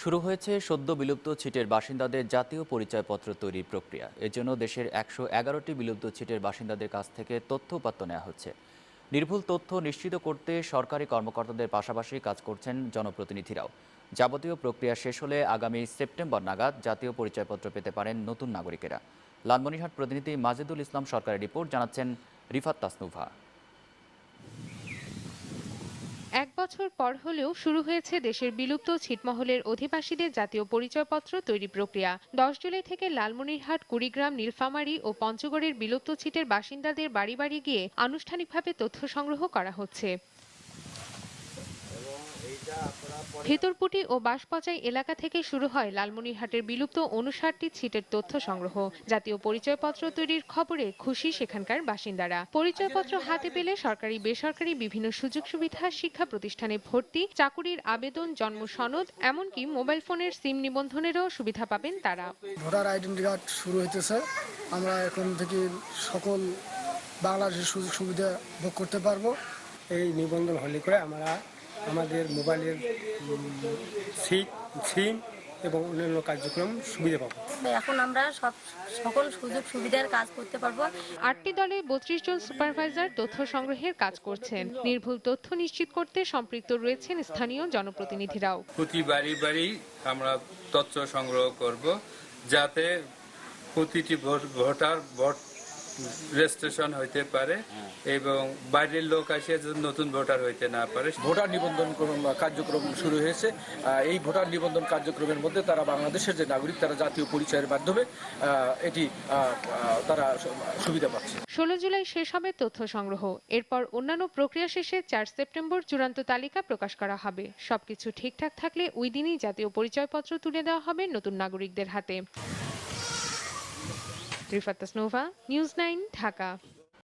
শুরু হয়েছে সদ্য বিলুপ্ত ছিটের বাসিন্দাদের জাতীয় পরিচয়পত্র তৈরির প্রক্রিয়া। এর জন্য দেশের একশো এগারোটি বিলুপ্ত ছিটের বাসিন্দাদের কাছ থেকে তথ্য উপাত্ত নেওয়া হচ্ছে। নির্ভুল তথ্য নিশ্চিত করতে সরকারি কর্মকর্তাদের পাশাপাশি কাজ করছেন জনপ্রতিনিধিরাও। যাবতীয় প্রক্রিয়া শেষ হলে আগামী সেপ্টেম্বর নাগাদ জাতীয় পরিচয়পত্র পেতে পারেন নতুন নাগরিকেরা। লালমনিরহাট প্রতিনিধি মাজেদুল ইসলাম সরকারের রিপোর্ট, জানাচ্ছেন রিফাত তাসনুভা। এক বছর পর হলেও শুরু হয়েছে দেশের বিলুপ্ত ছিটমহলের অধিবাসীদের জাতীয় পরিচয়পত্র তৈরি প্রক্রিয়া। দশ জুলাই থেকে লালমনিরহাট, কুড়িগ্রাম, নীলফামারী ও পঞ্চগড়ের বিলুপ্ত ছিটের বাসিন্দাদের বাড়ি বাড়ি গিয়ে আনুষ্ঠানিকভাবে তথ্য সংগ্রহ করা হচ্ছে। ভেতরপুটি ও বাঁশপচাই এলাকা থেকে শুরু হয় লালমনিরহাটের বিলুপ্ত অনুষাটটি ছিটের তথ্য সংগ্রহ। জাতীয় পরিচয়পত্র তৈরির খবরে খুশি সেখানকার বাসিন্দারা। পরিচয়পত্র হাতে পেলে সরকারি বেসরকারি বিভিন্ন সুযোগ সুবিধা শিক্ষা প্রতিষ্ঠানে ভর্তি চাকুরির আবেদন জন্ম সনদ এমনকি মোবাইল ফোনের সিম নিবন্ধনেরও সুবিধা পাবেন তারা। ভোটার আইডেন্টি কার্ড শুরু হইতেছে। আমরা এখন থেকে সকল বাংলাদেশের সুযোগ সুবিধা ভোগ করতে পারব। এই নিবন্ধন হলে করে আমরা আমাদের মোবাইলের সিট সিম এবং অন্যান্য কার্যক্রম সুবিধা পাবো। এখন আমরা সব সকল সুযোগ সুবিধার কাজ করতে পারব। আটটি দলে বত্রিশ জন সুপারভাইজার তথ্য সংগ্রহের কাজ করছেন। নির্ভুল তথ্য নিশ্চিত করতে সম্পৃক্ত রয়েছেন স্থানীয় জনপ্রতিনিধিরাও। প্রতি বাড়ি বাড়ি আমরা তথ্য সংগ্রহ করব যাতে প্রতিটি ভোট- ভোটার ভোট রেজিস্ট্রেশন হইতে পারে এবং বাইরের লোক আসে নতুন ভোটার হইতে না পারে। ভোটার নিবন্ধন কার্যক্রম শুরু হয়েছে এই ভোটার নিবন্ধন কার্যক্রমের মধ্যে তারা বাংলাদেশের যে নাগরিক তারা জাতীয় পরিচয়ের মাধ্যমে আহ, এটি তারা সুবিধা পাচ্ছে। ষোলো জুলাই শেষ হবে তথ্য সংগ্রহ। এরপর অন্যান্য প্রক্রিয়া শেষে চার সেপ্টেম্বর চূড়ান্ত তালিকা প্রকাশ করা হবে। সবকিছু ঠিকঠাক থাকলে ওই দিনই জাতীয় পরিচয়পত্র তুলে দেওয়া হবে নতুন নাগরিকদের হাতে। Rifat Tasnova news nine Dhaka.